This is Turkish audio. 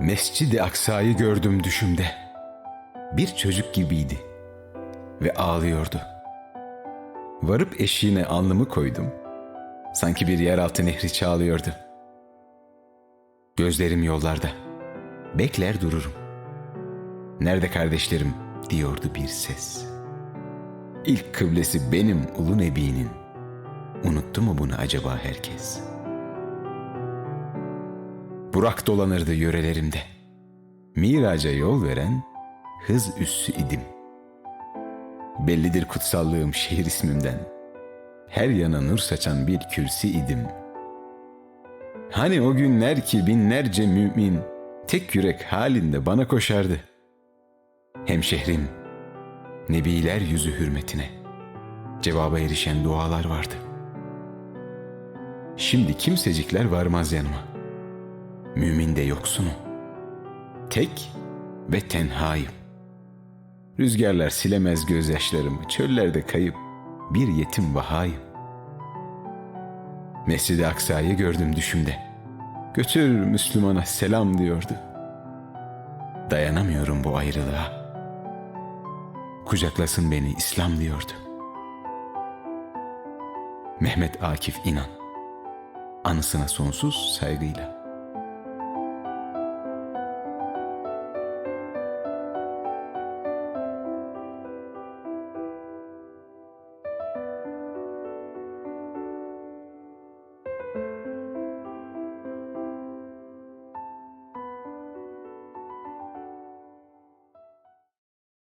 Mescid-i Aksa'yı gördüm düşümde. Bir çocuk gibiydi ve ağlıyordu. Varıp eşiğine alnımı koydum. Sanki bir yeraltı nehri çağlıyordu. Gözlerim yollarda. Bekler dururum. Nerede kardeşlerim diyordu bir ses. İlk kıblesi benim ulu nebinin. Unuttu mu bunu acaba herkes? Burak dolanırdı yörelerimde. Miraca yol veren hız üssü idim. Bellidir kutsallığım şehir ismimden. Her yana nur saçan bir kürsi idim. Hani o günler ki binlerce mümin tek yürek halinde bana koşardı. Hemşehrim, nebiler yüzü hürmetine cevaba erişen dualar vardı. Şimdi kimsecikler varmaz yanıma. Mümin de yoksunu. Tek ve tenhayım. Rüzgarlar silemez gözyaşlarımı, çöllerde kayıp bir yetim vahayım. Mescid-i Aksa'yı gördüm düşümde. Götür Müslümana selam diyordu. Dayanamıyorum bu ayrılığa. Kucaklasın beni İslam diyordu. Mehmet Akif İnan Anısına sonsuz saygıyla.